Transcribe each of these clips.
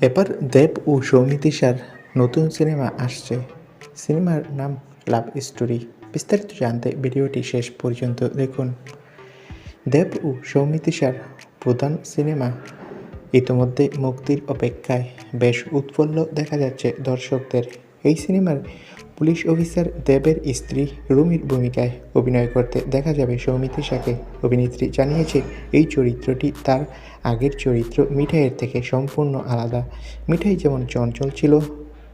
এবার দেব ও সৌমিতিশার নতুন সিনেমা আসছে। সিনেমার নাম লাভ স্টোরি। বিস্তারিত জানতে ভিডিওটি শেষ পর্যন্ত দেখুন। দেব ও সৌমিতিশার প্রধান সিনেমা ইতিমধ্যে মুক্তির অপেক্ষায় বেশ উৎফুল্ল দেখা যাচ্ছে দর্শকদের। এই সিনেমার পুলিশ অফিসার দেবের স্ত্রী রুমির ভূমিকায় অভিনয় করতে দেখা যাবে সৌমিতিশাকে অভিনেত্রী জানিয়েছে, এই চরিত্রটি তার আগের চরিত্র মিঠাইয়ের থেকে সম্পূর্ণ আলাদা। মিঠাই যেমন চঞ্চল ছিল,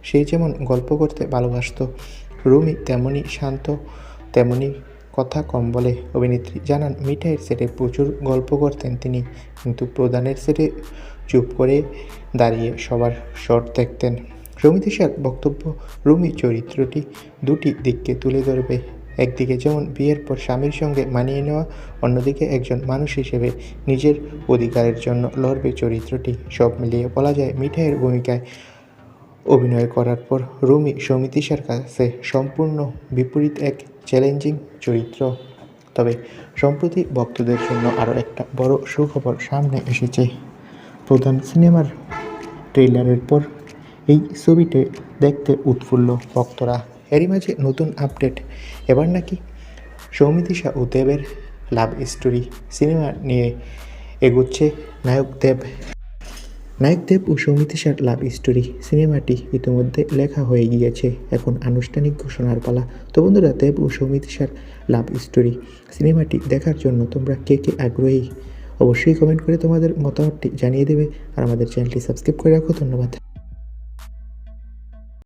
সে যেমন গল্প করতে ভালোবাসত। রুমি তেমনই শান্ত, তেমনি কথা কম বলে। অভিনেত্রী জানান, মিঠাইয়ের সেটে প্রচুর গল্প করতেন তিনি, কিন্তু প্রধানের সেটে চুপ করে দাঁড়িয়ে সবার শট দেখতেন। সমিতিশার বক্তব্য, রুমি চরিত্রটি দুটি দিককে তুলে ধরবে। একদিকে যেমন বিয়ের পর স্বামীর সঙ্গে মানিয়ে নেওয়া, অন্যদিকে একজন মানুষ হিসেবে নিজের অধিকারের জন্য লড়বে চরিত্রটি। সব মিলিয়ে বলা যায়, মিঠাইয়ের ভূমিকায় অভিনয় করার পর রুমি সমিতিশার কাছে সম্পূর্ণ বিপরীত এক চ্যালেঞ্জিং চরিত্র। তবে সম্প্রতি ভক্তদের জন্য আরও একটা বড় সুখবর সামনে এসেছে। প্রধান সিনেমার ট্রেলারের পর এই ছবিতে দেখতে উৎফুল্ল ভক্তরা। এরই মাঝে নতুন আপডেট। এবার নাকি সৌমিতিশা ও দেবের লাভ স্টোরি সিনেমা নিয়ে এগোচ্ছে নায়ক দেব। নায়ক দেব ও সৌমিতিশার লাভ স্টোরি সিনেমাটি ইতিমধ্যে লেখা হয়ে গিয়েছে। এখন আনুষ্ঠানিক ঘোষণার পালা। তো বন্ধুরা, দেব ও সৌমিতিশার লাভ স্টোরি সিনেমাটি দেখার জন্য তোমরা কে কে আগ্রহী? অবশ্যই কমেন্ট করে তোমাদের মতামতটি জানিয়ে দেবে। আর আমাদের চ্যানেলটি সাবস্ক্রাইব করে রাখো। ধন্যবাদ।